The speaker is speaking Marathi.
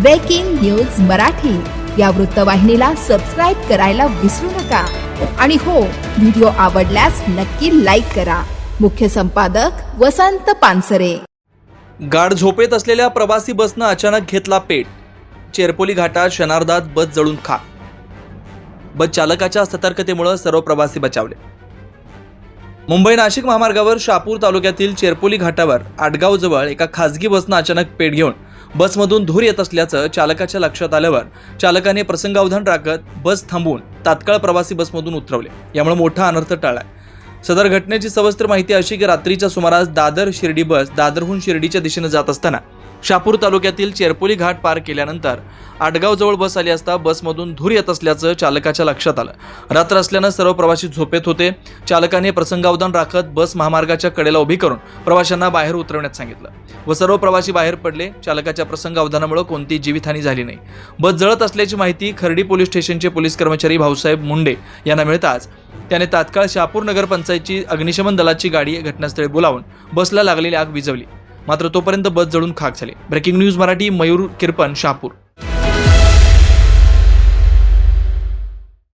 ब्रेकिंग न्यूज मराठी या वृत्तवाहिनीला सबस्क्राईब करायला विसरू नका. आणि हो व्हिडिओ आवडल्यास नक्की लाईक करा. मुख्य संपादक वसंत पानसरे. गाढ झोपेत असलेल्या प्रवासी बसनं अचानक घेतला पेट. चेरपोली घाटात शनार्दात बस जळून खा बस चालकाच्या सतर्कतेमुळे सर्व प्रवासी बचावले. मुंबई नाशिक महामार्गावर शापूर तालुक्यातील चेरपोली घाटावर आडगावजवळ एका खासगी बसनं अचानक पेट घेऊन बसमधून धूर येत असल्याचं चालकाच्या लक्षात आल्यावर चालकाने प्रसंगावधान राखत बस थांबवून तात्काळ प्रवासी बसमधून उतरवले. यामुळे मोठा अनर्थ टळलाय. सदर घटनेची सविस्तर माहिती अशी की रात्रीच्या सुमारास दादर शिर्डी बस दादरहून शिर्डीच्या दिशेने जात असताना शापूर तालुक्यातील चेरपोली घाट पार केल्यानंतर आडगावजवळ बस आली असता बसमधून धूर येत असल्याचं चालकाच्या लक्षात आलं. रात्र असल्यानं सर्व प्रवासी झोपेत होते. चालकाने प्रसंगावधान राखत बस महामार्गाच्या कडेला उभी करून प्रवाशांना बाहेर उतरवण्यात सांगितलं. व सर्व प्रवासी बाहेर पडले. चालकाच्या प्रसंगावधानामुळे कोणती जीवितहानी झाली नाही. बस जळत असल्याची माहिती खर्डी पोलीस स्टेशनचे पोलीस कर्मचारी भाऊसाहेब मुंडे यांना मिळताच त्याने तात्काळ शहापूर नगरपंचायतची अग्निशमन दलाची गाडी घटनास्थळी बोलावून बसला लागलेली आग विझवली. मात्र तोपर्यंत बस जळून खाक झाली. Breaking news Marathi Mayur Kirpan Shahapur.